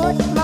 Lord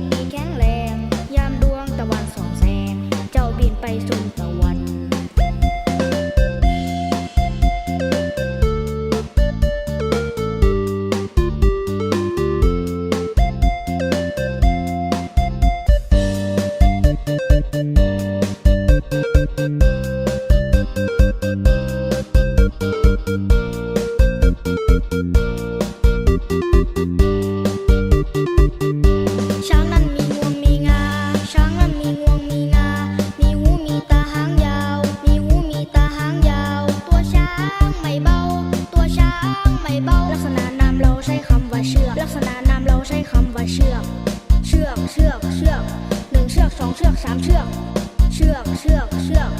baby ามเราใช้คำว่าเชือก เชือกเชือกเชือกหนึ่งเชือกสองเชือกสามเชือก เชือกเชือกเชือก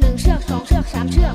หนึ่งเชือกสองเชือกสามเชือก